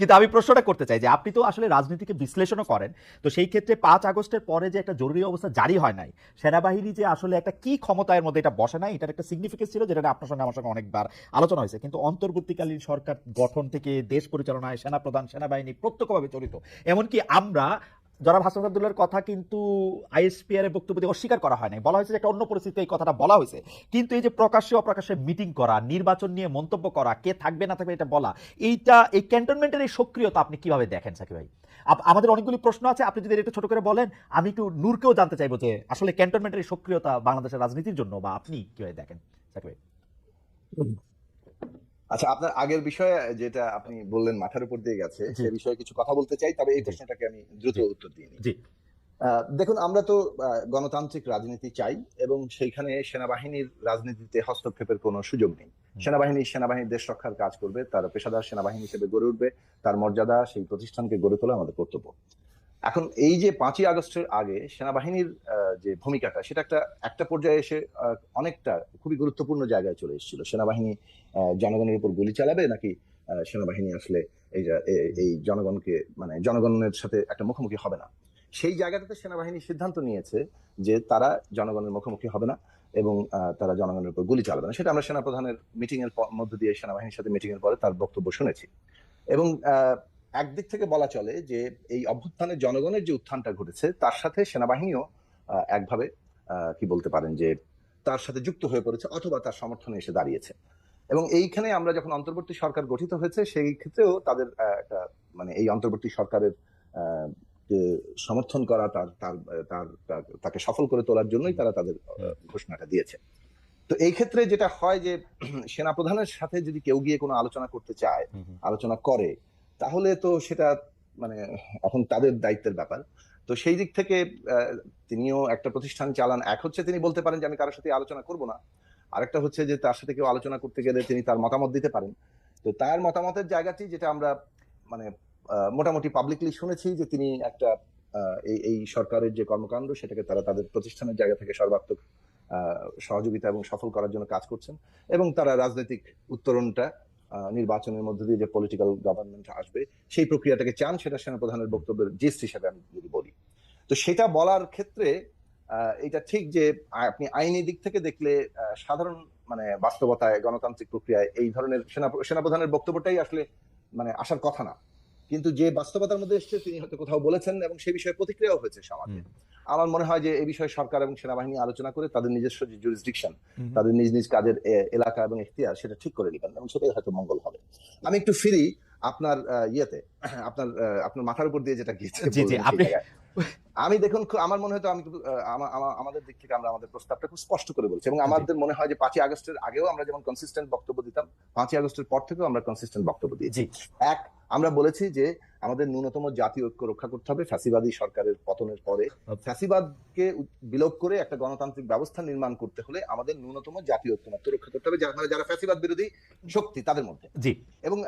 কিন্তু আমি প্রশ্নটা করতে চাই যে আপনি তো আসলে রাজনীতিকে বিশ্লেষণও করেন, তো সেই ক্ষেত্রে পাঁচ আগস্টের পরে যে একটা জরুরি অবস্থা জারি হয় নাই, সেনাবাহিনী যে আসলে একটা কি ক্ষমতায়ের মধ্যে এটা বসে নাই, এটার একটা সিগনিফিকেন্স ছিল যেটা আপনার সঙ্গে আমার সঙ্গে অনেকবার আলোচনা হয়েছে। কিন্তু অন্তর্বর্তীকালীন সরকার গঠন থেকে দেশ পরিচালনায় সেনাপ্রধান, সেনাবাহিনী প্রত্যক্ষভাবে জড়িত। এমনকি আমরা জনাব হাসান আবদুল্লার কথা কিন্তু আইএসপিআর এর বক্তব্য অস্বীকার করা হয় নাই। বলা হয়েছে একটা অন্য পরিস্থিতিতে এই কথাটা বলা হয়েছে। কিন্তু এই যে প্রকাশ্যে অপ্রকাশ্যে মিটিং করা, নির্বাচন নিয়ে মন্তব্য করা, কে থাকবে না থাকবে এটা বলা, এইটা, এই ক্যান্টনমেন্টের এই সক্রিয়তা আপনি কীভাবে দেখেন সাকিব ভাই? আমাদের অনেকগুলি প্রশ্ন আছে, আপনি যদি একটু ছোট করে বলেন, আমি একটু নূরকেও জানতে চাইব যে আসলে ক্যান্টনমেন্টের এই সক্রিয়তা বাংলাদেশের রাজনীতির জন্য বা আপনি কীভাবে দেখেন সাকিব ভাই? আচ্ছা আপনার আগের বিষয়ে যেটা আপনি বললেন মাথার উপর দিয়ে গেছে সে বিষয়ে কিছু কথা বলতে চাই তবে এই প্রশ্নটাকে আমি দ্রুত উত্তর দিয়ে নিই। জি। দেখুন আমরা তো গণতান্ত্রিক রাজনীতি চাই এবং সেইখানে সেনাবাহিনীর রাজনীতিতে হস্তক্ষেপের কোনো সুযোগ নেই। সেনাবাহিনী সেনাবাহিনীর দেশ রক্ষার কাজ করবে তার পেশাদার সেনাবাহিনী হিসেবে গড়ে উঠবে তার মর্যাদা সেই প্রতিষ্ঠানকে গড়ে তোলা আমাদের কর্তব্য। এখন এই যে পাঁচই আগস্টের আগে সেনাবাহিনীর যে ভূমিকাটা, সেটা একটা একটা পর্যায়ে এসে অনেকটা খুবই গুরুত্বপূর্ণ জায়গায় চলে এসেছিল। সেনাবাহিনী জনগণের উপর গুলি চালাবে নাকি সেনাবাহিনী আসলে এই এই জনগণকে মানে জনগণের সাথে একটা মুখোমুখি হবে না। সেই জায়গাটাতে সেনাবাহিনী সিদ্ধান্ত নিয়েছে যে তারা জনগণের মুখোমুখি হবে না এবং তারা জনগণের উপর গুলি চালাবে না। সেটা আমরা সেনাপ্রধানের মিটিং এর মধ্য দিয়ে সেনাবাহিনীর সাথে মিটিং এর পরে তার বক্তব্য শুনেছি। এবং একদিক থেকে বলা চলে যে এই অভ্যুত্থানে জনগণের যে উত্থানটা ঘটেছে তার সাথে সেনাবাহিনীও একভাবে কি বলতে পারেন যে তার সাথে যুক্ত হয়ে পড়েছে অথবা তার সমর্থনে এসে দাঁড়িয়েছে এবং এইখানে আমরা যখন অন্তর্বর্তী সরকার গঠিত হয়েছে সেই ক্ষেত্রেও তাদের একটা মানে এই অন্তর্বর্তী সরকারের সমর্থন করা তার তার তার তাকে সফল করে তোলার জন্যই তারা তাদের ঘোষণাটা দিয়েছে তো এই ক্ষেত্রে যেটা হয় যে সেনাপ্রধানের সাথে যদি কেউ গিয়ে কোনো আলোচনা করতে চায়। আলোচনা করে তাহলে তো সেটা মানে এখন তাদের দায়িত্বের ব্যাপার। তো সেই দিক থেকে তিনিও একটা প্রতিষ্ঠান চালান। এক হচ্ছে তিনি বলতে পারেন যে আমি কারোর সাথে আলোচনা করব না। আরেকটা হচ্ছে যে তার সাথে কেউ আলোচনা করতে গেলে তিনি তার মতামত দিতে পারেন। তো তার মতামতের জায়গাটি যেটা আমরা মানে মোটামুটি পাবলিকলি শুনেছি যে তিনি একটা এই এই সরকারের যে কর্মকাণ্ড, সেটাকে তারা তাদের প্রতিষ্ঠানের জায়গা থেকে সর্বাত্মক সহযোগিতা এবং সফল করার জন্য কাজ করছেন। এবং তারা রাজনৈতিক উত্তরণটা নির্বাচনের মধ্যে দিয়ে যে পলিটিক্যাল গভর্নমেন্ট আসবে, সেই প্রক্রিয়াটাকে চান, সেটা সেনাপ্রধানের বক্তব্যের জিস্ট হিসাবে আমি যদি বলি। তো সেটা বলার ক্ষেত্রে এটা ঠিক যে আপনি আইনি দিক থেকে দেখলে সাধারণ মানে বাস্তবতায়, গণতান্ত্রিক প্রক্রিয়ায় এই ধরনের সেনা, সেনাপ্রধানের বক্তব্যটাই আসলে মানে আসার কথা না। কিন্তু যে বাস্তবতার মধ্যে এসছে, তিনি হয়তো কোথাও বলেছেন এবং সেই বিষয়ে প্রতিক্রিয়াও হয়েছে সমাজে। আমার মনে হয় যে এই বিষয়ে সরকার এবং সেনাবাহিনী আলোচনা করে তাদের নিজস্ব যে জুরিসডিকশন তাদের নিজ নিজ কাজের এলাকা এবং এখতিয়ার সেটা ঠিক করে নেবেন এবং সেটাই হয়তো মঙ্গল হবে। আমি একটু ফিরি আপনার ইয়েতে আপনার আপনার মাথার উপর দিয়ে যেটা গিয়েছে। আমি দেখুন আমার মনে হয় তো আমা- আমাদের দিক থেকে আমরা আমাদের প্রস্তাবটা খুব স্পষ্ট করে বলছি এবং আমাদের মনে হয় যে পাঁচই আগস্টের আগেও আমরা যেমন কনসিস্টেন্ট বক্তব্য দিতাম পাঁচই আগস্টের পর থেকেও আমরা কনসিস্টেন্ট বক্তব্য দিয়েছি। এক আমরা বলেছি যে আমাদের ন্যূনতম জাতীয় ঐক্য রক্ষা করতে হবে। ফ্যাসিবাদী সরকারের পতনের পরে আচ্ছা। ফ্যাসিবাদকে বিলোপ করে একটা গণতান্ত্রিক ব্যবস্থা নির্মাণ করতে হলে আমাদের ন্যূনতম জাতীয় ঐক্যমত্য রক্ষা করতে হবে যার মানে যারা ফ্যাসিবাদ বিরোধী শক্তি তাদের মধ্যে। জি। এবং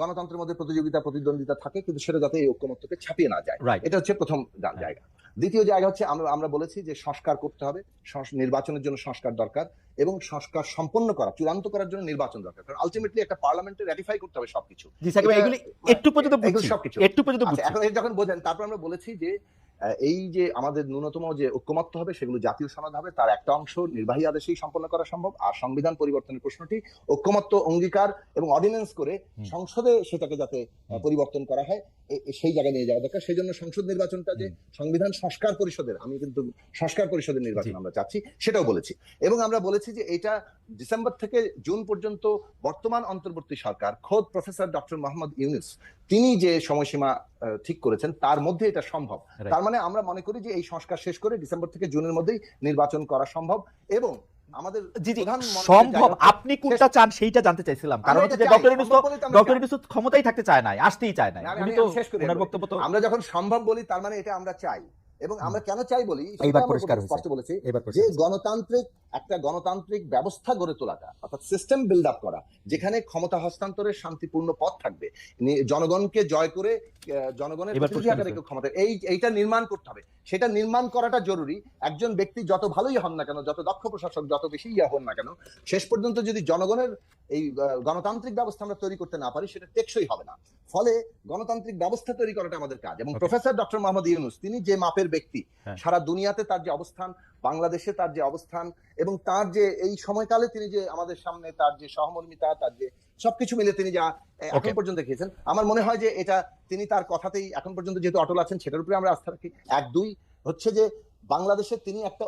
গণতন্ত্রের মধ্যে প্রতিযোগিতা প্রতিদ্বন্দ্বিতা থাকে কিন্তু সেটা যাতে এই ঐক্যমত্যকে ছাপিয়ে না যায়। এটা হচ্ছে প্রথম জায়গা। দ্বিতীয় জায়গা হচ্ছে আমরা আমরা বলেছি যে সংস্কার করতে হবে। নির্বাচনের জন্য সংস্কার দরকার এবং সংস্কার সম্পন্ন করা চূড়ান্ত করার জন্য নির্বাচন দরকার। কারণ আলটিমেটলি একটা পার্লামেন্টে র্যাটিফাই করতে হবে সবকিছু। একটু পর্যন্ত সবকিছু। একটু পর্যন্ত আচ্ছা এখন যখন বোঝেন তারপর আমরা বলেছি যে এই যে আমাদের ন্যূনতম যে ঐক্যমত্য হবে সেগুলো জাতীয় সনদ হবে তার একটা অংশ নির্বাহী আদেশেই সম্পন্ন করা সম্ভব। আর সংবিধান পরিবর্তনের প্রশ্নটি ঐক্যমত্য অঙ্গীকার এবং অর্ডিন্যান্স করে সংসদে সেটাকে যাতে পরিবর্তন করা হয় সেই জায়গায় নিয়ে যাওয়া দরকার। সেই জন্য সংসদ নির্বাচনটা যে সংবিধান সংস্কার পরিষদের আমি কিন্তু সংস্কার পরিষদের নির্বাচন আমরা চাচ্ছি সেটাও বলেছি। এবং আমরা বলেছি যে এটা ডিসেম্বর থেকে জুন পর্যন্ত বর্তমান অন্তর্বর্তী সরকার খোদ প্রফেসর ডক্টর মোহাম্মদ ইউনুস তিনি যে সময়সীমা ঠিক করেছেন তার মধ্যে এটা সম্ভব। তার মানে আমরা মনে করি যে এই সংস্কার শেষ করে ডিসেম্বর থেকে জুনের মধ্যেই নির্বাচন করা সম্ভব এবং আমাদের সম্ভব। আপনি কোনটা চান সেইটা জানতে চাইছিলাম। কারণ হচ্ছে ডক্টর ইউনুস ডক্টর। ইউনুস ক্ষমতাই থাকতে চায় নাই আসতেই চায় না, উনি তো ওনার বক্তব্য তো আমরা যখন সম্ভব বলি তার মানে এটা আমরা চাই। এবং আমরা কেন চাই বলি? স্পষ্ট বলেছি যে গণতান্ত্রিক একটা গণতান্ত্রিক ব্যবস্থা গড়ে তোলাটা অর্থাৎ সিস্টেম বিল্ড আপ করা যেখানে ক্ষমতা হস্তান্তরের শান্তিপূর্ণ পথ থাকবে। জনগণকে জয় করে জনগণের ক্ষমতা এই এইটা নির্মাণ করতে হবে। সেটা নির্মাণ করাটা জরুরি। একজন ব্যক্তি যত ভালোই হন না কেন যত দক্ষ প্রশাসক যত বেশি ইয়া হন না কেন শেষ পর্যন্ত যদি জনগণের এই গণতান্ত্রিক ব্যবস্থা আমরা তৈরি করতে না পারি সেটা টেকসই হবে না। ফলে গণতান্ত্রিক ব্যবস্থা তৈরি করাটা আমাদের কাজ। এবং. প্রফেসর ডক্টর মোহাম্মদ ইউনুস তিনি যে মাপের ব্যক্তি হ্যাঁ। সারা দুনিয়াতে তার যে অবস্থান বাংলাদেশে তার যে অবস্থান এবং তার যে এই সময়কালে তিনি যে আমাদের সামনে তার যে সহমর্মিতা তার যে সবকিছু মিলে তিনি যা এখন পর্যন্ত দেখিয়েছেন। আমার মনে হয় যে এটা তিনি তার কথাতেই এখন পর্যন্ত যেহেতু অটল আছেন সেটার উপরে আমরা আস্থা রাখি। এক দুই হচ্ছে যে বাংলাদেশে তিনি একটা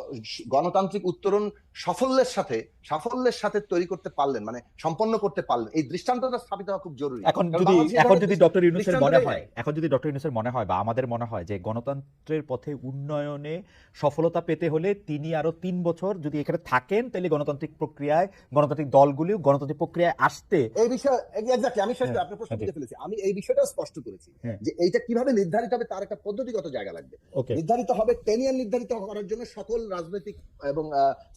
গণতান্ত্রিক উত্তরণ সাফল্যের সাথে সাফল্যের সাথে তৈরি করতে পারলেন মানে সম্পন্ন করতে পারলেন। এই দৃষ্টান্তটা স্থাপিত হওয়া খুব জরুরি। এখন যদি এখন যদি ডক্টর ইউনুসের মনে হয় এখন যদি ডক্টর ইউনুসের মনে হয় বা আমাদের মনে হয় যে গণতন্ত্রের পথে উন্নয়নে সফলতা পেতে হলে তিনি আরও তিন বছর যদি এখানে থাকেন তাহলে গণতান্ত্রিক প্রক্রিয়ায় গণতান্ত্রিক দলগুলিও গণতান্ত্রিক প্রক্রিয়ায় আসতে এই বিষয়ে এক্স্যাক্টলি আমি শেষ করে হ্যাঁ, আপনার প্রশ্ন okay. বুঝে ফেলেছি। আমি এই বিষয়টা স্পষ্ট করেছি হ্যাঁ। যে এইটা কীভাবে নির্ধারিত হবে তার একটা পদ্ধতিগত জায়গা লাগবে। নির্ধারিত হবে টেনিয়ার নির্ধারিত করার জন্য সকল রাজনৈতিক এবং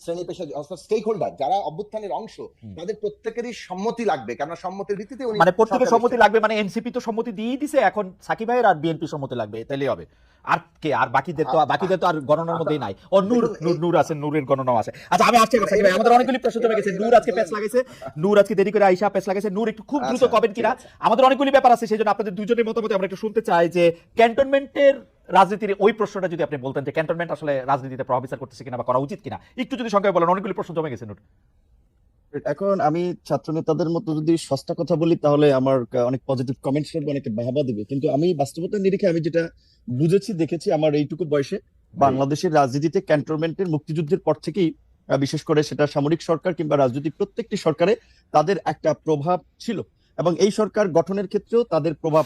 শ্রেণি পেশা স্টেক হোল্ডার যারা অভ্যুত্থানের অংশ তাদের প্রত্যেকেরই সম্মতি লাগবে কেননা সম্মতির ভিত্তিতে উনি মানে প্রত্যেকের সম্মতি লাগবে মানে এনসিপি তো সম্মতি দিয়েই দিছে এখন সাকিব ভাইয়ের আর বিএনপি সম্মতি লাগবে তাইলেই হবে। আর কে? আর বাকিদের তো বাকিদের তো আর গণনার মধ্যেই নাই। ও নূর নূর নূর আছে নূরের গণনাও আছে। আচ্ছা আমি আসছি সাকিব ভাই আমাদের অনেকগুলি প্রশ্ন জমে গেছে নূর আজকে প্যাচ লাগাইছে নূর আজকে দেরি করে আইসা প্যাচ লাগাইছে নূর একটু খুব দ্রুত আচ্ছা, কিনা। আমাদের অনেকগুলি ব্যাপার আছে সেই জন্য আপনাদের দুজনের মতামত আমরা একটু শুনতে চাই যে ক্যান্টনমেন্টের রাজনীতির ওই প্রশ্নটা যদি আপনি বলতেন যে ক্যান্টনমেন্ট আসলে রাজনীতিতে প্রভাব বিস্তার করতেছে কিনা বা করা উচিত কিনা, একটু যদি সংখ্যায় বলেন, অনেকগুলি প্রশ্ন জমে গেছে নূর এখন আমি ছাত্র নেতাদের মতো যদি সস্তা কথা বলি, তাহলে আমার অনেক পজিটিভ কমেন্টস করবে অনেকে বাহাবা দিবে। কিন্তু আমি বাস্তবতার নিরিখে আমি যেটা বুঝেছি, দেখেছি আমার এইটুকু বয়সে, বাংলাদেশের রাজনীতিতে ক্যান্টনমেন্টের মুক্তিযুদ্ধের পর থেকেই বিশেষ করে সেটা সামরিক সরকার কিংবা রাজনৈতিক প্রত্যেকটি সরকারে তাদের একটা প্রভাব ছিল। এবং এই সরকার গঠনের ক্ষেত্রেও তাদের প্রভাব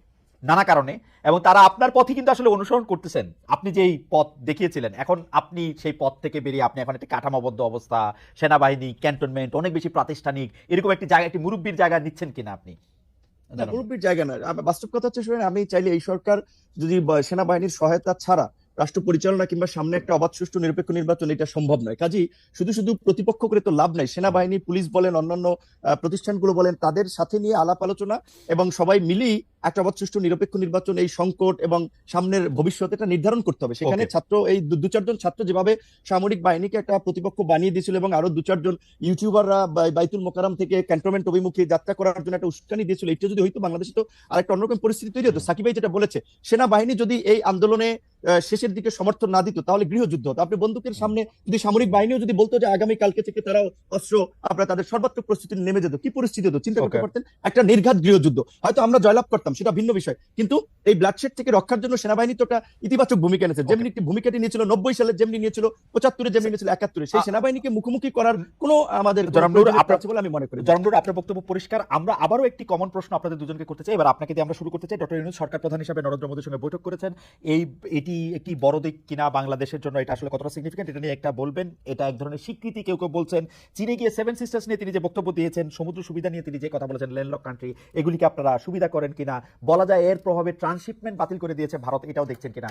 নানা কারণে এবং তারা আপনার পথে কিন্তু আসলে অনুসরণ করতেছেন। আপনি যেই পথ দেখিয়েছিলেন এখন আপনি সেই পথ থেকে বেরিয়ে আপনি এখন একটি কাঠামোবদ্ধ অবস্থা সেনাবাহিনী ক্যান্টনমেন্ট অনেক বেশি প্রাতিষ্ঠানিক এরকম একটি জায়গা একটি মুরব্বীর জায়গা নিচ্ছেন কিনা আপনি? মুরব্বীর জায়গা না বাস্তব কথা হচ্ছে শুনেন আমি চাইলে এই সরকার যদি সেনাবাহিনীর সহায়তা ছাড়া রাষ্ট্র পরিচালনা কিংবা সামনে একটা অবাধ সুষ্ঠু নিরপেক্ষ নির্বাচন এটা সম্ভব নয়। কাজেই শুধু শুধু প্রতিপক্ষ করে তো লাভ নাই। সেনাবাহিনী পুলিশ বলেন অন্যান্য প্রতিষ্ঠানগুলো বলেন তাদের সাথে নিয়ে আলাপ আলোচনা এবং সবাই মিলেই একটা অবাধ সুষ্ঠু নিরপেক্ষ নির্বাচন এই সংকট এবং সামনের ভবিষ্যৎ এটা নির্ধারণ করতে হবে। সেখানে ছাত্র এই দু- চারজন ছাত্র যেভাবে সামরিক বাহিনীকে একটা প্রতিপক্ষ বানিয়ে দিয়েছিল এবং আরও দু চারজন ইউটিউবাররা বাইতুল মোকারাম থেকে ক্যান্টনমেন্ট অভিমুখে যাত্রা করার জন্য একটা উস্কানি দিয়েছিল এটা যদি হইতো বাংলাদেশে তো আরেকটা অন্যরকম পরিস্থিতি তৈরি হতো। সাকিব ভাই যেটা বলেছে সেনাবাহিনী যদি এই আন্দোলনে শেষের দিকে সমর্থন না দিত তাহলে গৃহযুদ্ধ হতো। আপনি বন্দুকের সামনে যদি সামরিক বাহিনীও যদি বলতো যে আগামী কালকে থেকে তারাও অস্ত্র আপনার তাদের সর্বাত্মক প্রস্তুতি নেমে যেত কি পরিস্থিতি হতো? চিন্তা করতে পারতেন? একটা নির্ঘাত গৃহযুদ্ধ। হয়তো আমরা জয়লাভ করতাম। সেটা ভিন্ন বিষয়। কিন্তু এই ব্লাডশেড থেকে রক্ষার জন্য সেনাবাহিনী তো একটা ইতিবাচক ভূমিকা নিয়েছে যেমনি একটি ভূমিকাটি নিয়েছিল নব্বই সালে যেমনি নিয়েছিল পঁচাত্তরে যেমনি নিয়েছিল একাত্তরে। সেই সেনাবাহিনীকে মুখোমুখি করার কোনো আমাদের বলে আমি মনে করি না। আপনার বক্তব্য পরিষ্কার। আমরা আবারও একটি কমন প্রশ্ন আপনাদের দুজনকে করতে চাই। এবার আপনাকে দিয়ে আমরা শুরু করতে চাই। ডক্টর ইউনুস সরকার প্রধান হিসেবে নরেন্দ্র মোদীর সঙ্গে বৈঠক করেছেন। এই এটি একটি বড় দিক কিনা বাংলাদেশের জন্য এটা আসলে কতটা সিগনিফিকেন্ট এটা নিয়ে একটা বলবেন। এটা এক ধরনের স্বীকৃতি কেউ কেউ বলছেন। চীনে গিয়ে সেভেন সিস্টার্স নিয়ে তিনি যে বক্তব্য দিয়েছেন সমুদ্র সুবিধা নিয়ে তিনি যে কথা বলেছেন ল্যান্ডলক কান্ট্রি এগুলিকে আপনারা সুবিধা করেন কিনা? বলা যায় এর প্রভাবে ট্রান্সশিপমেন্ট বাতিল করে দিয়েছে ভারত এটাও দেখছেন কিনা?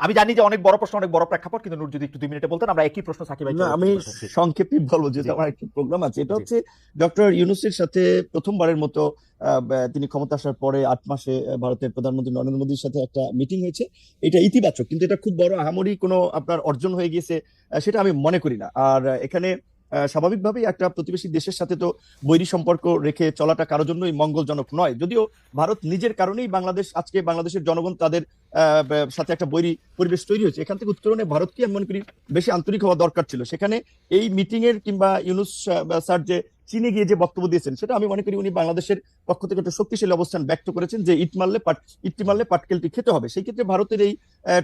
আমি জানি যে অনেক বড় প্রশ্ন অনেক বড় প্রেক্ষাপট কিন্তু নূর যদি একটু দুই মিনিটে বলতেন আমরা একই প্রশ্ন সাকিব না আমি সংক্ষেপে বলব জি। আমার একটা প্রোগ্রাম আছে। এটা হচ্ছে ডক্টর ইউনুসের সাথে প্রথমবারের মতো আহ, তিনি ক্ষমতা আসার পরে আট মাসে ভারতের প্রধানমন্ত্রী নরেন্দ্র মোদীর সাথে একটা মিটিং হয়েছে। এটা ইতিবাচক কিন্তু এটা খুব বড় আহামরি কোনো আপনার অর্জন হয়ে গিয়েছে সেটা আমি মনে করি না। আর এখানে স্বাভাবিকভাবেই একটা প্রতিবেশী দেশের সাথে তো বৈরী সম্পর্ক রেখে চলাটা কারোর জন্যই মঙ্গলজনক নয়। যদিও ভারত নিজের কারণেই বাংলাদেশ, আজকে বাংলাদেশের জনগণ তাদের সাথে একটা বৈরী পরিবেশ তৈরি হয়েছে। এখান থেকে উত্তরণে ভারতকে আমি মনে করি বেশি আন্তরিক হওয়া দরকার ছিল। সেখানে এই মিটিং এর কিংবা ইউনুস স্যার যে চীনে গিয়ে যে বক্তব্য দিয়েছেন সেটা আমি মনে করি উনি বাংলাদেশের পক্ষ থেকে একটা শক্তিশালী অবস্থান ব্যক্ত করেছেন যে ইট মারলে পাট ইটটি মারলে পাটকেলটি খেতে হবে। সেই ক্ষেত্রে ভারতের এই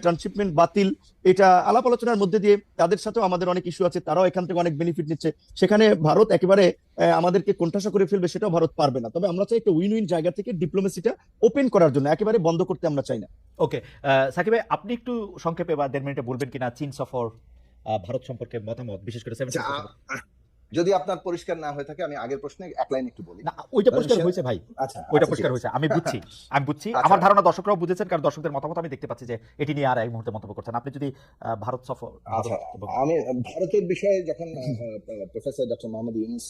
ট্রান্সশিপমেন্ট বাতিল এটা আলাপ আলোচনার মধ্যে দিয়ে তাদের সাথেও আমাদের অনেক ইস্যু আছে তারাও এখান থেকে অনেক বেনিফিট নিচ্ছে। সেখানে ভারত একেবারে আহ, আমাদেরকে কোণঠাসা করে ফেলবে সেটাও ভারত পারবে না। তবে আমরা চাই একটা উইন উইন জায়গা থেকে ডিপ্লোমেসিটা ওপেন করার জন্য একেবারে বন্ধ করতে আমরা চাই না। ওকে সাকিব ভাই আপনি একটু সংক্ষেপে বা দেড় মিনিটে বলবেন কিনা চীন সফর আহ, ভারত সম্পর্কে মতামত বিশেষ করে 70 আচ্ছা, যদি আপনার পরিষ্কার না হয়ে থাকে আমি আগের প্রশ্নে এক লাইন একটু বলি। না ওইটা পরিষ্কার হয়েছে ভাই। আচ্ছা ওইটা আচ্ছা, পরিষ্কার হয়েছে। আমি বুঝছি আমি বুঝছি। আচ্ছা। আমার ধারণা দর্শকরাও বুঝেছেন কারণ দর্শকদের মতামত আমি দেখতে পাচ্ছি যে এটি নিয়ে আর এই মুহূর্তে মন্তব্য করছেন। আপনি যদি ভারত সফর আচ্ছা আমি ভারতের বিষয়ে যখন প্রফেসর ডক্টর মোহাম্মদ ইউনুস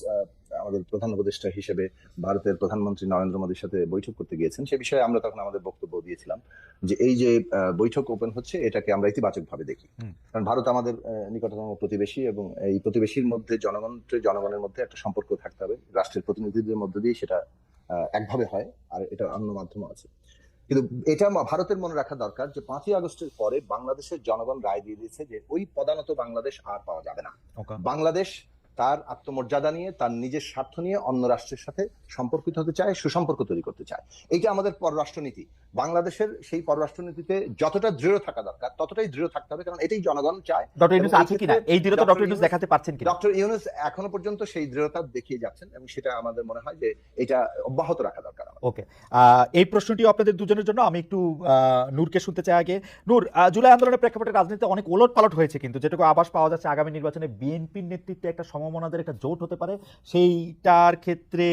আমাদের প্রধান উপদেষ্টা হিসেবে ভারতের প্রধানমন্ত্রী নরেন্দ্র মোদীর সাথে বৈঠক করতে গিয়েছেন সে বিষয়ে আমরা তখন আমাদের বক্তব্য দিয়েছিলাম যে এই যে বৈঠক ওপেন হচ্ছে এটাকে আমরা ইতিবাচক ভাবে দেখি কারণ ভারত আমাদের নিকটতম প্রতিবেশী এবং এই প্রতিবেশীর মধ্যে জনগণ জনগণের মধ্যে একটা সম্পর্ক থাকতে হবে। রাষ্ট্রের প্রতিনিধিদের মধ্যে দিয়ে সেটা একভাবে হয় আর এটা অন্য মাধ্যম আছে। কিন্তু এটা ভারতের মনে রাখা দরকার যে পাঁচই আগস্টের পরে বাংলাদেশের জনগণ রায় দিয়ে দিয়েছে যে ওই পদানত বাংলাদেশ আর পাওয়া যাবে না। বাংলাদেশ তার আত্মমর্যাদা নিয়ে তার নিজের স্বার্থ নিয়ে অন্য রাষ্ট্রের সাথে সম্পর্কিত হতে চায় সুসম্পর্ক তৈরি করতে চায়। এইটা আমাদের পররাষ্ট্রনীতি। বাংলাদেশের সেই পররাষ্ট্রনীতিতে যতটা দৃঢ় থাকা দরকার ততটাই দৃঢ় থাকতে হবে কারণ এটাই জনগণ চায়। ডক্টর ইউনুস আছে কিনা? এই দৃঢ়তা ডক্টর ইউনুস দেখাতে পারছেন কিনা? ডক্টর ইউনুস এখনও পর্যন্ত সেই দৃঢ়তা দেখিয়ে যাচ্ছেন এবং সেটা আমাদের মনে হয় যে এটা অব্যাহত রাখা দরকার ওকে। আহ, এই প্রশ্নটি আপনাদের দুজনের জন্য আমি একটু আহ, নূরকে শুনতে চাই আগে। নূর জুলাই আন্দোলনের প্রেক্ষাপটে রাজনীতিতে অনেক ওলট পালট হয়েছে কিন্তু যেটুকু আভাস পাওয়া যাচ্ছে আগামী নির্বাচনে বিএনপির নেতৃত্বে একটা সমমনাদের একটা জোট হতে পারে। সেইটার ক্ষেত্রে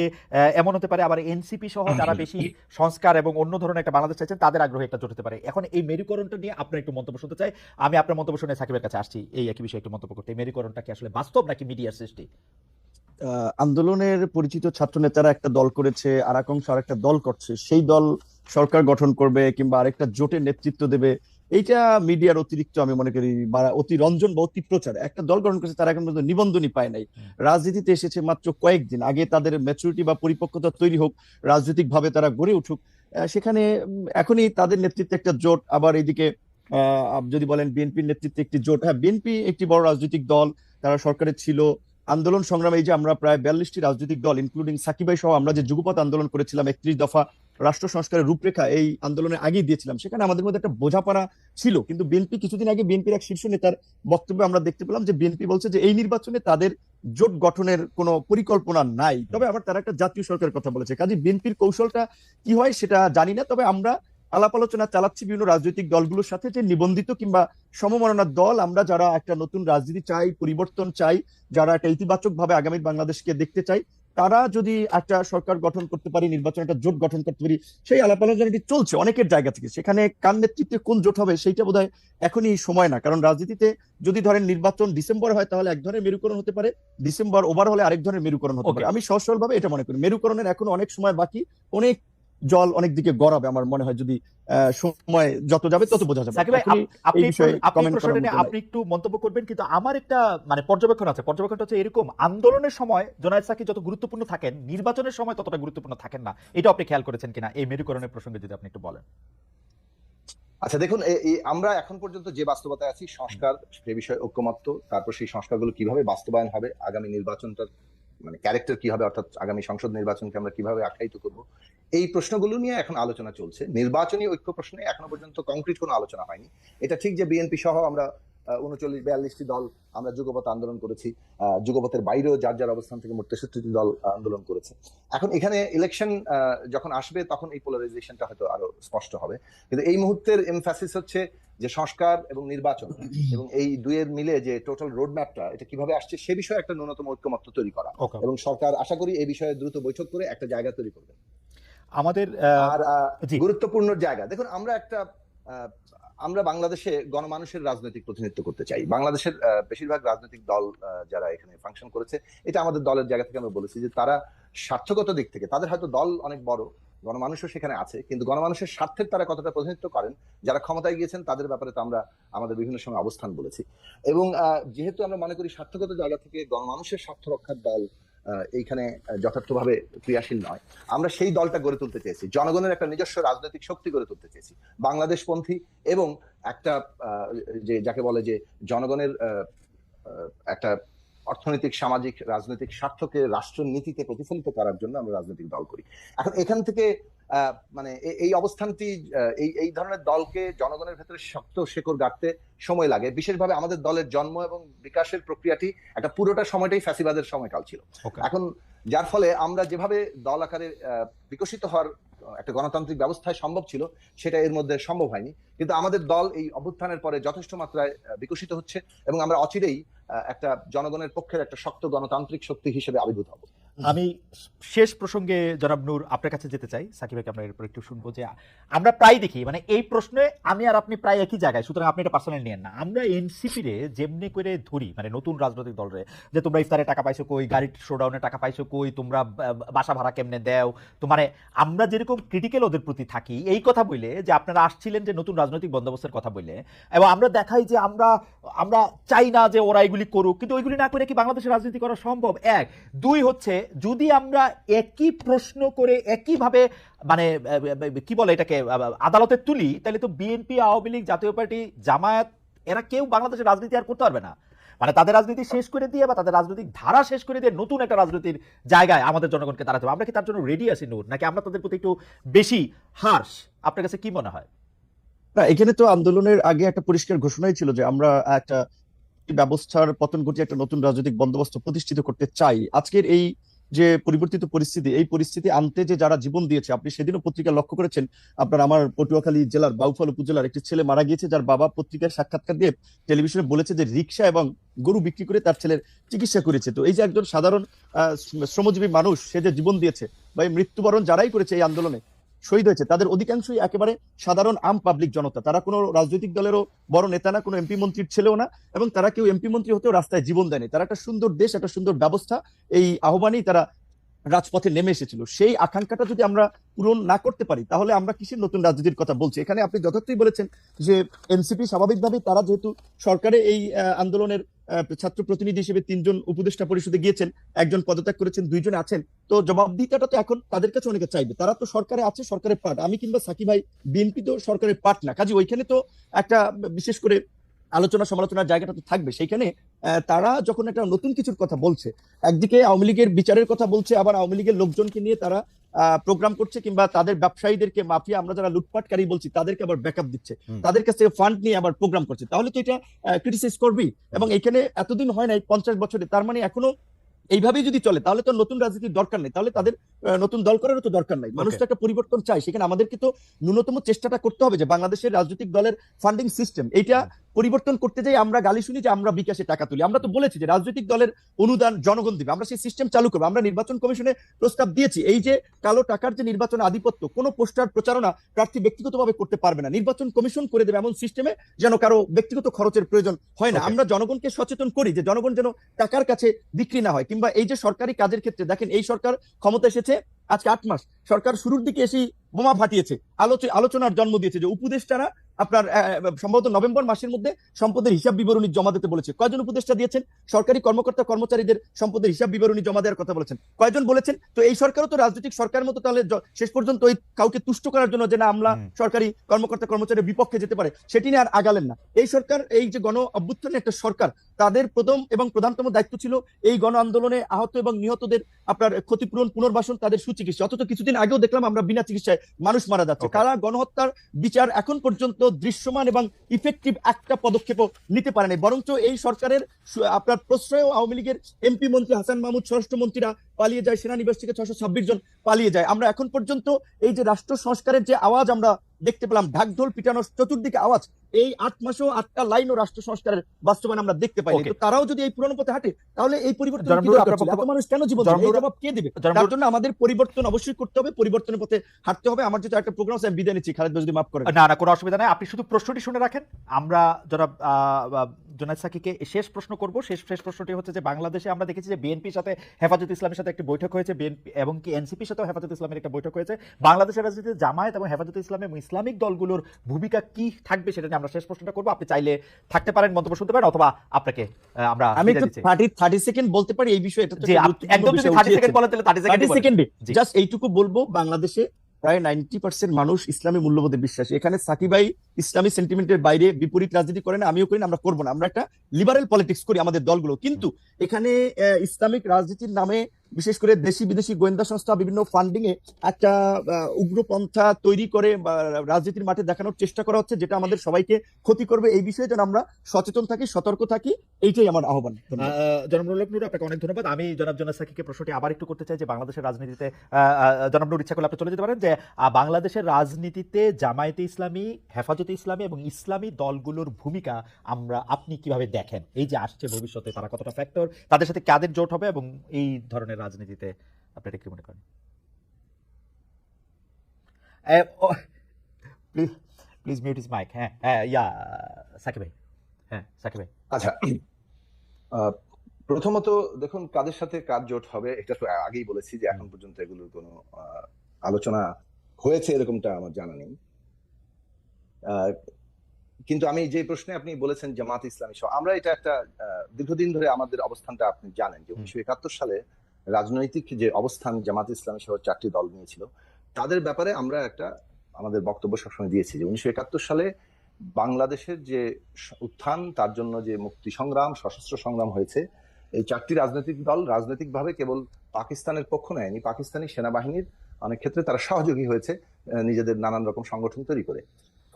এমন হতে পারে আবার এনসিপি সহ যারা বেশি সংস্কার এবং অন্য ধরনের একটা বাংলাদেশ চাইছেন তাদের আগ্রহে একটা জোট হতে পারে। এখন এই মেরুকরণটা নিয়ে আপনার একটু মন্তব্য শুনতে চাই। আমি আপনার মন্তব্য শুনে সাকিবের কাছে আসছি। এই একই বিষয়ে একটু মন্তব্য করতে। এই মেরুকরণটা কি আসলে বাস্তব নাকি মিডিয়ার সৃষ্টি? আহ, আন্দোলনের পরিচিত ছাত্র নেতারা একটা দল করেছে আর এক অংশ আরেকটা দল করছে। সেই দল সরকার গঠন করবে কিংবা আরেকটা জোটের নেতৃত্ব দেবে। এইটা মিডিয়ার অতিরিক্ত আমি মনে করি বা অতি রঞ্জন বা অতি প্রচার। একটা দল গঠন করেছে তারা এখন পর্যন্ত নিবন্ধনই পায় নাই। রাজনীতিতে এসেছে মাত্র কয়েকদিন। আগে তাদের ম্যাচুরিটি বা পরিপক্কতা তৈরি হোক রাজনৈতিক ভাবে তারা গড়ে উঠুক সেখানে এখনই তাদের নেতৃত্বে একটা জোট আবার এইদিকে আহ, যদি বলেন বিএনপির নেতৃত্বে একটি জোট। হ্যাঁ বিএনপি একটি বড় রাজনৈতিক দল তারা সরকারে ছিল। আন্দোলন সংগ্রামে এই যে আমরা প্রায় বিয়াল্লিশটি রাজনৈতিক দল ইনক্লুডিং সাকিবাই সহ আমরা যে যুগপথ আন্দোলন করেছিলাম একত্রিশ দফা রাষ্ট্র সংস্কারের রূপরেখা এই আন্দোলনের আগেই দিয়েছিলাম। সেখানে আমাদের মধ্যে একটা বোঝাপড়া ছিল। কিন্তু বিএনপি কিছুদিন আগে বিএনপির এক শীর্ষ নেতার বক্তব্যে আমরা দেখতে পেলাম যে বিএনপি বলছে যে এই নির্বাচনে তাদের জোট গঠনের কোনো পরিকল্পনা নাই। তবে আবার তারা একটা জাতীয় সরকারের কথা বলেছে। কাজে বিএনপির কৌশলটা কি হয় সেটা জানি না। তবে আমরা আলাপ আলোচনা চালাচ্ছি বিভিন্ন রাজনৈতিক দলগুলোর সাথে যে নিবন্ধিত কিংবা সমমনার দল। আমরা যারা একটা নতুন রাজনীতি চাই পরিবর্তন চাই যারা একটা ইতিবাচক ভাবে আগামী বাংলাদেশকে দেখতে চাই তারা যদি একটা সরকার গঠন করতে পারি নির্বাচন একটা জোট গঠন করতে পারি সেই আলাপ আলোচনাটি চলছে অনেকের জায়গা থেকে। সেখানে কার নেতৃত্বে কোন জোট হবে সেইটা বোধহয় এখনই সময় না। কারণ রাজনীতিতে যদি ধরেন নির্বাচন ডিসেম্বর হয় তাহলে এক ধরনের মেরুকরণ হতে পারে। ডিসেম্বর ওভার হলে আরেক ধরনের মেরুকরণ হতে পারে। আমি সহজ সরলভাবে এটা মনে করি। মেরুকরণের এখন অনেক সময় বাকি। অনেক জল অনেক দিকে গড়াবে আমার মনে হয় যদি সময় যত যাবে তত বোঝা যাবে। আপনি একটু- মন্তব্য করবেন কিন্তু আমার একটা মানে পর্যবেক্ষণ আছে। পর্যবেক্ষণটা হচ্ছে এরকম আন্দোলনের সময় জোনায়েদ সাকি যত গুরুত্বপূর্ণ থাকেন নির্বাচনের সময় ততটা গুরুত্বপূর্ণ থাকেন না। এটা আপনি খেয়াল করেছেন কিনা? এই মেরুকরণের প্রসঙ্গে যদি আপনি একটু বলেন। আচ্ছা দেখুন আমরা এখন পর্যন্ত যে বাস্তবতায় আছি সংস্কার সে বিষয়ে ঐক্যমত্য তারপর সেই সংস্কারগুলো কীভাবে বাস্তবায়ন হবে আগামী নির্বাচনটার মানে ক্যারেক্টার কি হবে অর্থাৎ আগামী সংসদ নির্বাচনকে আমরা কীভাবে আখ্যায়িত করব, এই প্রশ্নগুলো নিয়ে এখন আলোচনা চলছে। নির্বাচনী ঐক্য প্রশ্নে এখনও পর্যন্ত কংক্রিট কোনো আলোচনা হয়নি। এটা ঠিক যে বিএনপি সহ আমরা উনচল্লিশ বিয়াল্লিশটি দল আমরা যুগপথ আন্দোলন করেছি। যুগপথের বাইরেও যার যার অবস্থান থেকে মোট তেষট্টিটি দল আন্দোলন করেছে। এখন এখানে ইলেকশন যখন আসবে তখন এই পোলারাইজেশনটা হয়তো আরও স্পষ্ট হবে। কিন্তু এই মুহূর্তের এমফাসিস হচ্ছে যে সংস্কার এবং নির্বাচন এবং এই দুয়ের মিলে যে টোটাল রোড ম্যাপটা এটা কীভাবে আসছে সে বিষয়ে একটা ন্যূনতম ঐক্যমত্য তৈরি করা। এবং সরকার আশা করি এই বিষয়ে দ্রুত বৈঠক করে একটা জায়গা তৈরি করবে। আমাদের আর গুরুত্বপূর্ণ জায়গা। দেখুন আমরা একটা আহ, আমরা বাংলাদেশে গণমানুষের রাজনৈতিক প্রতিনিধিত্ব করতে চাই। বাংলাদেশের বেশিরভাগ রাজনৈতিক দল যারা এখানে ফাংশন করেছে, এটা আমাদের দলের জায়গা থেকে আমরা বলেছি যে তারা স্বার্থগত দিক থেকে, তাদের হয়তো দল অনেক বড়, গণমানুষও সেখানে আছে, কিন্তু গণমানুষের স্বার্থের তারা কতটা প্রতিনিধিত্ব করেন, যারা ক্ষমতায় গিয়েছেন, তাদের ব্যাপারে তো আমরা আমাদের বিভিন্ন সময় অবস্থান বলেছি। এবং যেহেতু আমরা মনে করি স্বার্থগত জায়গা থেকে গণমানুষের স্বার্থ রক্ষার দল এইখানে যথার্থভাবে ক্রিয়াশীল নয়। আমরা সেই দলটা গড়ে তুলতে চেয়েছি। জনগণের একটা নিজস্ব রাজনৈতিক শক্তি গড়ে তুলতে চেয়েছি। বাংলাদেশপন্থী এবং একটা যে, যাকে বলে যে, জনগণের একটা অর্থনৈতিক, সামাজিক, রাজনৈতিক স্বার্থকে রাষ্ট্রনীতিতে প্রতিফলিত করার জন্য আমরা রাজনৈতিক দল করি। এখন এখান থেকে মানে এই অবস্থানটি এই এই ধরনের দলকে জনগণের ভেতরে শক্ত শেকড় গাড়তে সময় লাগে। বিশেষভাবে আমাদের দলের জন্ম এবং বিকাশের প্রক্রিয়াটি একটা পুরোটা সময়টাই ফ্যাসিবাদের সময়কাল ছিল। এখন যার ফলে আমরা যেভাবে দল আকারে আহ, বিকশিত হওয়ার একটা গণতান্ত্রিক ব্যবস্থায় সম্ভব ছিল সেটা এর মধ্যে সম্ভব হয়নি। কিন্তু আমাদের দল এই অভ্যুত্থানের পরে যথেষ্ট মাত্রায় বিকশিত হচ্ছে এবং আমরা অচিরেই একটা জনগণের পক্ষের একটা শক্ত গণতান্ত্রিক শক্তি হিসেবে আবির্ভূত হব। আমি শেষ প্রসঙ্গে জনাব নূর আপনার কাছে যেতে চাই। সাকিব ভাইকে আমরা এরপর একটু শুনব যে, আমরা প্রায় দেখি মানে এই প্রশ্নে আমি আর আপনি প্রায় একই জায়গায়, সুতরাং আপনি এটা পার্সোনাল নিয়েন না। আমরা এনসিপি রে যেমনি করে ধরি মানে নতুন রাজনৈতিক দলরে যে তোমরা ইফতারে টাকা পাইছো কই, গাড়ির শোডাউনে টাকা পাইছো কই, তোমরা বাসা ভাড়া কেমনে দেও, তো মানে আমরা যেরকম ক্রিটিক্যাল ওদের প্রতি থাকি, এই কথা বলে যে আপনারা আসছিলেন যে নতুন রাজনৈতিক বন্দোবস্তের কথা বলে এবং আমরা দেখাই যে আমরা আমরা চাই না যে ওরা এগুলি করুক, কিন্তু ওইগুলি না করে কি বাংলাদেশের রাজনীতি করা সম্ভব? এক। দুই হচ্ছে যদি আমরা একই প্রশ্ন করে একইভাবে মানে কি বলে এটাকে, আদালতে তুলি, তাহলে তো বিএনপি, আওয়ামী লীগ, জাতীয় পার্টি, জামায়াত, এরা কেউ বাংলাদেশের রাজনীতি আর করতে পারবে না। মানে তাদের রাজনীতি শেষ করে দিয়ে বা তাদের রাজনৈতিক ধারা শেষ করে দিয়ে নতুন একটা রাজনীতির জায়গায় আমাদের জনগণকে দাঁড়াতে হবে। আমরা কি তার জন্য রেডি আছি, নূর? নাকি আমরা তাদের প্রতি একটু বেশি হার্শ আপনার কাছে কি মনে হয়? না, এখানে তো আন্দোলনের আগে একটা পরিষ্কার ঘোষণাই ছিল যে আমরা একটা ব্যবস্থার পতন ঘটিয়ে একটা নতুন রাজনৈতিক বন্দোবস্ত প্রতিষ্ঠিত করতে চাই। আজকের এই যে পরিবর্তিত পরিস্থিতি, এই পরিস্থিতি আনতে যে যারা জীবন দিয়েছে, আপনি সেদিনও পত্রিকা লক্ষ্য করেছেন, আপনার আমার পটুয়াখালী জেলার বাউফল উপজেলার একটি ছেলে মারা গিয়েছে, যার বাবা পত্রিকার সাক্ষাৎকার দিয়ে টেলিভিশনে বলেছে যে রিক্সা এবং গরু বিক্রি করে তার ছেলের চিকিৎসা করেছে। তো এই যে একজন সাধারণ শ্রমজীবী মানুষ, সে যে জীবন দিয়েছে বা এই মৃত্যুবরণ যারাই করেছে এই আন্দোলনে শহীদ হয়েছে। তাদের অধিকাংশই একেবারে সাধারণ আম পাবলিক জনতা। তারা কোনো রাজনৈতিক দলেরও বড় নেতা না, কোনো এমপি মন্ত্রীর ছেলেও না, এবং তারা কেউ এমপি মন্ত্রী হতেও রাস্তায় জীবন দেয়নি। তারা একটা সুন্দর দেশ, একটা সুন্দর ব্যবস্থা, এই আহ্বানেই তারা রাজপথে নেমে এসেছিল। সেই আকাঙ্ক্ষাটা যদি আমরা পূরণ না করতে পারি, তাহলে আমরা কিসের নতুন রাজনীতির কথা বলছি? এখানে আপনি যথার্থই বলেছেন যে, এনসিপি স্বাভাবিকভাবে তারা যেহেতু সরকারে এই আন্দোলনের ছাত্র প্রতিনিধি হিসেবে তিনজন উপদেষ্টা পরিষদে গিয়েছেন, একজন পদত্যাগ করেছেন, দুইজন আছেন। তো জবাবদিহিতাটা তো এখন তাদের কাছে অনেকে চাইবে। তারা তো সরকারে আছে, সরকারের পার্ট। আমি কিংবা সাকিব ভাই, বিএনপি তো সরকারের পার্ট না। কাজে ওইখানে তো একটা, বিশেষ করে আলোচনা সমালোচনার জায়গাটা তো থাকবে। সেইখানে তারা যখন একটা নতুন কিছুর কথা বলছে একদিকে আওয়ামী লীগের বিচারের কথা বলছে আবার আওয়ামী লীগের লোকজনকে নিয়ে তারা প্রোগ্রাম করছে কিংবা তাদের ব্যবসায়ীদেরকে মাফিয়া আমরা যারা লুটপাটকারী বলছি তাদেরকে আবার ব্যাকআপ দিচ্ছে। তাদের কাছ থেকে ফান্ড নিয়ে আবার প্রোগ্রাম করছে। তাহলে তো এটা ক্রিটিসাইজ করবি এবং এখানে এতদিন হয় নাই পঞ্চাশ বছরে তার মানে এখনও এইভাবেই যদি চলে তাহলে তো নতুন রাজনীতির দরকার নেই। তাহলে তাদের নতুন দল করারও তো দরকার নাই। মানুষ তো একটা পরিবর্তন চাই সেখানে আমাদেরকে তো ন্যূনতম চেষ্টাটা করতে হবে যে বাংলাদেশের রাজনৈতিক দলের ফান্ডিং সিস্টেম এইটা পরিবর্তন করতে যাই আমরা গালি শুনি যে আমরা বিকাশে টাকা তুলি। আমরা তো বলেছি যে রাজনৈতিক দলের অনুদান জনগণ দিবে। আমরা সেই সিস্টেম চালু করব। আমরা নির্বাচন কমিশনে প্রস্তাব দিয়েছি। এই যে কালো টাকার যে নির্বাচন আধিপত্য কোনো পোস্টার প্রচারণা প্রার্থী ব্যক্তিগতভাবে করতে পারবে না। নির্বাচন কমিশন করে দেবে এমন সিস্টেমে যেন কারও ব্যক্তিগত খরচের প্রয়োজন হয় না। আমরা জনগণকে সচেতন করি যে জনগণ যেন টাকার কাছে বিক্রি না হয়। কিংবা এই যে সরকারি কাজের ক্ষেত্রে, দেখেন এই সরকার ক্ষমতা এসেছে আজকে আট মাস। সরকার শুরুর দিকে এসেই বোমা ফাটিয়েছে। আলোচ- আলোচনার জন্ম দিয়েছে যে উপদেষ্টারা আপনার সম্ভবত নভেম্বর মাসের মধ্যে সম্পদের হিসাব বিবরণী জমা দিতে বলেছে। কয়জন উপদেষ্টা দিয়েছেন? সরকারি কর্মকর্তা কর্মচারীদের সম্পদের হিসাব বিবরণী জমা দেওয়ার কথা বলেছেন। কয়জন বলেছেন? তো এই সরকারও তো রাজনৈতিক সরকারের মতো তাহলে শেষ পর্যন্ত ওই কাউকে তুষ্ট করার জন্য যে না আমরা সরকারি কর্মকর্তা কর্মচারীর বিপক্ষে যেতে পারে সেটি নিয়ে আর আগালেন না। এই সরকার এই যে গণ অভ্যুত্থানের একটা সরকার তাদের প্রথম এবং প্রধানতম দায়িত্ব ছিল এই গণ আন্দোলনে আহত এবং নিহতদের আপনার ক্ষতিপূরণ পুনর্বাসন তাদের সুচিকিৎসা। অথচ কিছুদিন আগেও দেখলাম আমরা বিনা চিকিৎসায় মানুষ মারা যাচ্ছে. কারা গণহত্যার বিচার এখন পর্যন্ত দৃশ্যমান এবং ইফেক্টিভ একটা পদক্ষেপও নিতে পারেনি। বরঞ্চ এই সরকারের আপনার প্রশ্রয় আওয়ামী লীগের এমপি মন্ত্রী হাসান মাহমুদ স্বরাষ্ট্রমন্ত্রীরা পালিয়ে যায়, সেনানিবাস থেকে ছশো ছাব্বিশ জন পালিয়ে যায়। আমরা এখন পর্যন্ত এই যে রাষ্ট্র সংস্কারের যে আওয়াজ আমরা দেখতে পেলাম, ঢাকঢোল পিটানোর চতুর্দিকে আওয়াজ এই আট মাসেও আটটা লাইন ও রাষ্ট্র সংস্কারের বাস্তবায়ন আমরা দেখতে পাই Okay. তো তারাও যদি এই পুরনো পথে হাঁটে তাহলে এই পরিবর্তন মানুষ কেন জীবন এই জবাব কে দিবে? তার জন্য আমাদের পরিবর্তন অবশ্যই করতে হবে পরিবর্তনের পথে হাঁটতে হবে। আমার যেটা একটা প্রোগ্রাম আছে আমি বিদায় নিচ্ছি। খালেদ যদি মাফ করেন। না না কোনো অসুবিধা নেই। আপনি শুধু প্রশ্নটি শুনে রাখেন। আমরা যারা জোনায়দ সাকিকে শেষ প্রশ্ন করব। শেষ শেষ প্রশ্নটি হচ্ছে যে বাংলাদেশে আমরা দেখেছি যে বিএনপির সাথে হেফাজত ইসলামের সাথে একটি বৈঠক হয়েছে। বিএনপি এবং কি এনসিপির সাথেও হেফাজত ইসলামের একটা বৈঠক হয়েছে। বাংলাদেশের রাজনীতিতে জামায়াত এবং হেফাজত ইসলাম এবং ইসলামিক দলগুলোর ভূমিকা কি থাকবে সেটা নিয়ে আমরা শেষ প্রশ্নটা করব আপনি চাইলে থাকতে পারেন মন্তব্য শুনতে পারেন অথবা আপনাকে আমরা আমি একটু দিচ্ছি। থার্টি থার্টি সেকেন্ড বলতে পারি এই বিষয়ে এটা একদম যদি থার্টি। সেকেন্ড বলেন তাহলে থার্টি থার্টি সেকেন্ড সেকেন্ডে জাস্ট এইটুকু বলব বাংলাদেশে প্রায় নাইনটি পার্সেন্ট মানুষ ইসলামী মূল্যবোধে বিশ্বাসী এখানে সাকিব ভাই ইসলামী সেন্টিমেন্টের বাইরে বিপরীত রাজনীতি করে না, আমিও করি না, আমরা করব না। আমরা একটা লিবারেল পলিটিক্স করি আমাদের দলগুলো। কিন্তু এখানে ইসলামিক রাজনীতির নামে বিশেষ করে দেশি বিদেশি গোয়েন্দা সংস্থা, বিভিন্ন ফান্ডিং এ একটা উগ্রপন্থা তৈরি করে রাজনীতির মাঠে দেখানোর চেষ্টা করা হচ্ছে, যেটা আমাদের সবাইকে ক্ষতি করবে। এই বিষয়ে যেন আমরা সচেতন থাকি, সতর্ক থাকি, এইটাই আমার আহ্বান। জনাব আপনাকে অনেক ধন্যবাদ। আমি জনাব জোনাস সাকিকে প্রশ্নটি আবার একটু করতে চাই যে, বাংলাদেশের রাজনীতিতে জনাব নূর ইচ্ছা করলে আপনি চলে যেতে পারেন যে বাংলাদেশের রাজনীতিতে জামায়াতে ইসলামী হেফাজতে ইসলামী এবং ইসলামী দলগুলোর ভূমিকা আমরা আপনি কীভাবে দেখেন? এই যে আসছে ভবিষ্যতে তারা কতটা ফ্যাক্টর তাদের সাথে কাদের জোট হবে এবং এই ধরনের রাজনীতিতে আপনি এটা কি মনে করেন? Please please mute is mic হ্যাঁ হ্যাঁ ইয়া সাকিব ভাই হ্যাঁ সাকিব ভাই। আচ্ছা প্রথমত দেখুন কাদের সাথে কাজ জোট হবে এটা তো আগেই বলেছি যে এখন পর্যন্ত এগুলোর কোনো আলোচনা হয়েছে এরকমটা আমার জানা নেই। কিন্তু আমি যে প্রশ্নে আপনি বলেছেন জামাত ইসলামী সহ আমরা এটা একটা দীর্ঘদিন ধরে আমাদের অবস্থানটা আপনি জানেন যে উনিশশো একাত্তর সালে রাজনৈতিক যে অবস্থান জামাত ইসলামী সহ চারটি দল নিয়েছিল তাদের ব্যাপারে আমরা একটা আমাদের বক্তব্য সবসময় দিয়েছি যে উনিশশো একাত্তর সালে বাংলাদেশের যে উত্থান তার জন্য যে মুক্তি সংগ্রাম সশস্ত্র সংগ্রাম হয়েছে এই চারটি রাজনৈতিক দল রাজনৈতিকভাবে কেবল পাকিস্তানের পক্ষ নেয়নি পাকিস্তানি সেনাবাহিনীর অনেক ক্ষেত্রে তারা সহযোগী হয়েছে নিজেদের নানান রকম সংগঠন তৈরি করে।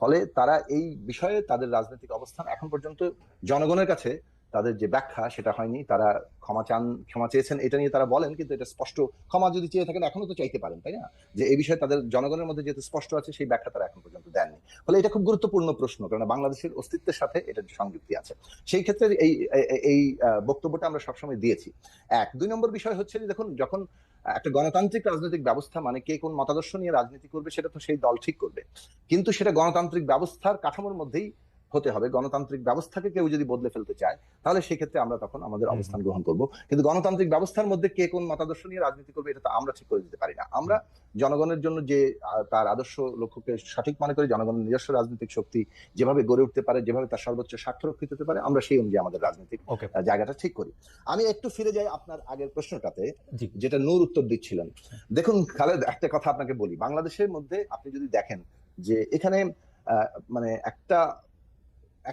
ফলে তারা এই বিষয়ে তাদের রাজনৈতিক অবস্থান এখন পর্যন্ত জনগণের কাছে তাদের যে ব্যাখ্যা সেটা হয়নি, তারা ক্ষমা চান, ক্ষমা চেয়েছেন, এটা নিয়ে তারা বলেন, কিন্তু এটা স্পষ্ট, ক্ষমা যদি চেয়ে থাকেন এখনও তো চাইতে পারেন, তাই না? যে এই বিষয়ে তাদের জনগণের মধ্যে যেহেতু স্পষ্ট আছে, সেই ব্যাখ্যা তারা এখন পর্যন্ত দেননি। ফলে এটা খুব গুরুত্বপূর্ণ প্রশ্ন কারণ বাংলাদেশের অস্তিত্বের সাথে এটা সংযুক্তি আছে। সেই ক্ষেত্রে এই এই- বক্তব্যটা আমরা সবসময় দিয়েছি। এক। দুই নম্বর বিষয় হচ্ছে যে, দেখুন, যখন একটা গণতান্ত্রিক রাজনৈতিক ব্যবস্থা মানে কে কোন মতাদর্শ নিয়ে রাজনীতি করবে, সেটা তো সেই দল ঠিক করবে। কিন্তু সেটা গণতান্ত্রিক ব্যবস্থার কাঠামোর মধ্যেই হতে হবে। গণতান্ত্রিক ব্যবস্থাকে কেউ যদি বদলে ফেলতে চায় তাহলে সেই ক্ষেত্রে আমরা তখন আমাদের অবস্থান গ্রহণ করব। কিন্তু গণতান্ত্রিক ব্যবস্থার মধ্যে কে কোন মতাদর্শ নিয়ে রাজনীতি করবে এটা তো আমরা ঠিক করে দিতে পারি না। আমরা জনগণের জন্য যে তার আদর্শ লক্ষ্যকে সঠিক মনে করি জনগণের নিজস্ব রাজনৈতিক শক্তি যেভাবে গড়ে উঠতে পারে যেভাবে তার সর্বোচ্চ স্বার্থ রক্ষিত হতে পারে আমরা সেই অনুযায়ী আমাদের রাজনৈতিক জায়গাটা ঠিক করি। আমি একটু ফিরে যাই আপনার আগের প্রশ্নটাতে যেটা নূর উত্তর দিচ্ছিলেন। দেখুন খালেদ একটা কথা আপনাকে বলি। বাংলাদেশের মধ্যে আপনি যদি দেখেন যে এখানে আহ, মানে একটা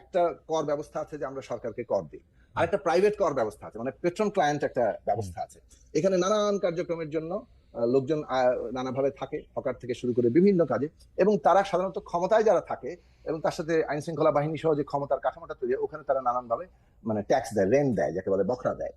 একটা কর ব্যবস্থা আছে যে আমরা সরকারকে কর দিই। আর একটা প্রাইভেট কর ব্যবস্থা আছে মানে পেট্রন ক্লায়েন্ট একটা ব্যবস্থা আছে। এখানে নানান কার্যক্রমের জন্য লোকজন নানাভাবে থাকে হকার থেকে শুরু করে বিভিন্ন কাজে এবং তারা সাধারণত ক্ষমতায় যারা থাকে এবং তার সাথে আইন শৃঙ্খলা বাহিনী সহ যে ক্ষমতার কাঠামোটা তৈরি ওখানে তারা নানানভাবে মানে ট্যাক্স দেয় রেন্ট দেয় যাকে বলে বখরা দেয়।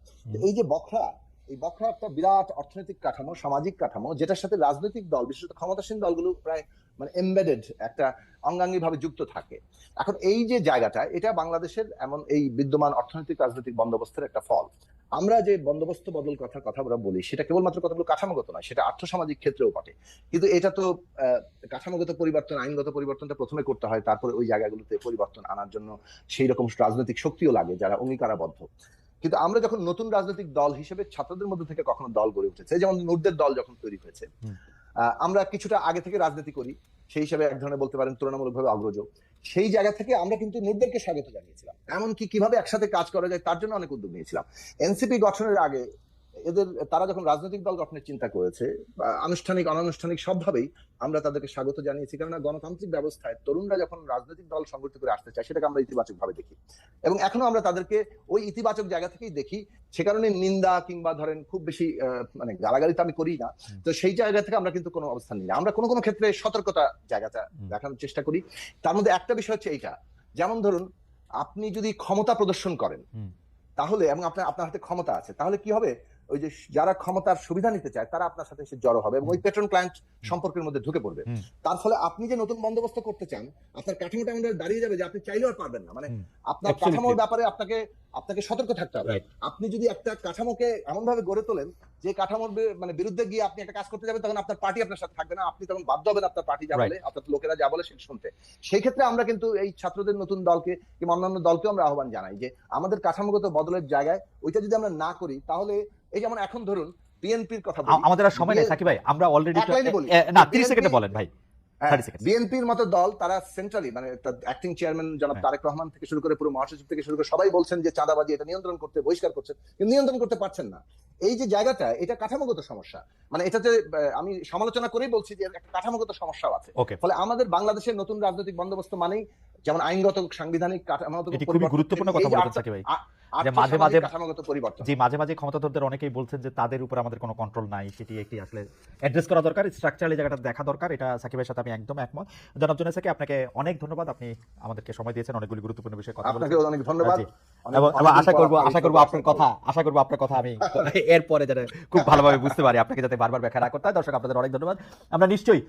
এই যে বখরা এই বখরা একটা বিরাট অর্থনৈতিক কাঠামো, সামাজিক কাঠামো, যেটার সাথে রাজনৈতিক দল, বিশেষত ক্ষমতাসীন দলগুলো প্রায় মানে এমবেডেড একটা অঙ্গাঙ্গি ভাবে যুক্ত থাকে। এখন এই যে জায়গাটা, এটা বাংলাদেশের এমন এই বিদ্যমান অর্থনৈতিক রাজনৈতিক বন্দোবস্তের একটা ফল। আমরা যে বন্দোবস্ত বদল কথার কথা আমরা বলি, সেটা কেবলমাত্র কতগুলো কাঠামোগত নয়, সেটা আর্থসামাজিক ক্ষেত্রেও বটে। কিন্তু এটা তো কাঠামোগত পরিবর্তন, আইনগত পরিবর্তনটা প্রথমে করতে হয়, তারপরে ওই জায়গাগুলোতে পরিবর্তন আনার জন্য সেই রকম রাজনৈতিক শক্তিও লাগে যারা অঙ্গীকারাবদ্ধ। কিন্তু আমরা যখন নতুন রাজনৈতিক দল হিসেবে ছাত্রদের মধ্যে থেকে কখনো দল গড়ে উঠেছে যেমন নোটদের দল যখন তৈরি হয়েছে আহ, আমরা কিছুটা আগে থেকে রাজনীতি করি সেই হিসাবে এক ধরনের বলতে পারেন তুলনামূলকভাবে অগ্রজ। সেই জায়গা থেকে আমরা কিন্তু নোটদেরকে স্বাগত জানিয়েছিলাম। এমনকি কীভাবে একসাথে কাজ করা যায় তার জন্য অনেক উদ্যোগ নিয়েছিলাম। এনসিপি গঠনের আগে এদের তারা যখন রাজনৈতিক দল গঠনের চিন্তা করেছে আনুষ্ঠানিক অনানুষ্ঠানিক সবভাবেই আমরা তাদেরকে স্বাগত জানিয়েছি। কেননা গণতান্ত্রিক ব্যবস্থায় তরুণরা যখন রাজনৈতিক দল সংগঠিত করে আসতে চায় সেটাকে আমরা ইতিবাচক ভাবে দেখি। এবং এখনও আমরা তাদেরকে ওই ইতিবাচক জায়গা থেকেই দেখি। সে কারণে নিন্দা কিংবা ধরেন খুব বেশি মানে গালাগালি তো আমি করি না। তো সেই জায়গা থেকে আমরা কিন্তু কোনো অবস্থান নিই না। আমরা কোনো কোনো ক্ষেত্রে সতর্কতা জায়গাটা দেখানোর চেষ্টা করি। তার মধ্যে একটা বিষয় হচ্ছে এইটা। যেমন ধরুন আপনি যদি ক্ষমতা প্রদর্শন করেন তাহলে এবং আপনার আপনার হাতে ক্ষমতা আছে তাহলে কি হবে? ওই যে যারা ক্ষমতার সুবিধা নিতে চায় তারা আপনার সাথে এসে জড়ো হবে এবং ওই পেট্রন ক্লায়েন্ট সম্পর্কের মধ্যে ঢুকে পড়বে। তার ফলে আপনি যে নতুন বন্দোবস্ত করতে চান আপনার কাঠামোটা আমাদের দাঁড়িয়ে যাবে যে আপনি চাইলেও আর পারবেন না। মানে আপনার কাঠামোর ব্যাপারে আপনাকে আপনাকে সতর্ক থাকতে হবে। আপনি যদি একটা কাঠামোকে এমন ভাবে গড়ে তোলেন যে কাঠামোর মানে বিরুদ্ধে গিয়ে আপনি একটা কাজ করতে যাবেন তখন আপনার পার্টি আপনার সাথে থাকবে না। আপনি তখন বাধ্য হবেন আপনার পার্টি যা বলে আপনার লোকেরা যা বলে সেটা শুনতে। সেই ক্ষেত্রে আমরা কিন্তু এই ছাত্রদের নতুন দলকে কিংবা অন্যান্য দলকে আমরা আহ্বান জানাই যে আমাদের কাঠামোগত বদলের জায়গায় ওইটা যদি আমরা না করি তাহলে এই যেমন এখন ধরুন বিএনপির কথা বলি। আমাদের আর সময় নেই সাকিব ভাই। আমরা অলরেডি। না তিরিশ BNP সেকেন্ডে বলেন ভাই। বিএনপির মতো দল তারা সেন্ট্রালি মানে অ্যাক্টিং চেয়ারম্যান জনাব হ্যাঁ। তারেক রহমান থেকে শুরু করে পুরো মহাসচিব থেকে শুরু করে সবাই বলছেন যে চাঁদাবাজি এটা নিয়ন্ত্রণ করতে বহিষ্কার করছেন কিন্তু নিয়ন্ত্রণ করতে পারছেন না। এই যে জায়গাটা এটা কাঠামোগত সমস্যা। মানে এটাতে আমি সমালোচনা করেই বলছি যে একটা কাঠামোগত সমস্যাও আছে। ফলে আমাদের বাংলাদেশের নতুন রাজনৈতিক বন্দোবস্ত মানেই যেমন আইনগত সাংবিধানিক কাঠামোগত এটি খুবই গুরুত্বপূর্ণ কথা বলেছেন সাকিব ভাই। যে মাঝে মাঝে কাঠামোগত পরিবর্তন। জি মাঝে মাঝে ক্ষমতাধরদের অনেকেই বলছেন যে তাদের উপর আমাদের কোনো কন্ট্রোল নাই সেটি একটি আসলে অ্যাড্রেস করা দরকার স্ট্রাকচারালি জায়গাটা দেখা দরকার এটা সাকিবের সাথে আমি একদম একমত। জনাব আপনাকে অনেক ধন্যবাদ আপনি আমাদেরকে সময় দিয়েছেন অনেকগুলি গুরুত্বপূর্ণ বিষয়ে কথা আপনাকে অনেক ধন্যবাদ। এবং আশা করব আশা করব আপনার কথা আশা করব আপনার কথা আমি এরপরে যাতে খুব ভালোভাবে বুঝতে পারি আপনাকে যাতে বারবার ব্যাখ্যা না করতে হয়। দর্শক আপনাদের অনেক ধন্যবাদ। আমরা নিশ্চয়ই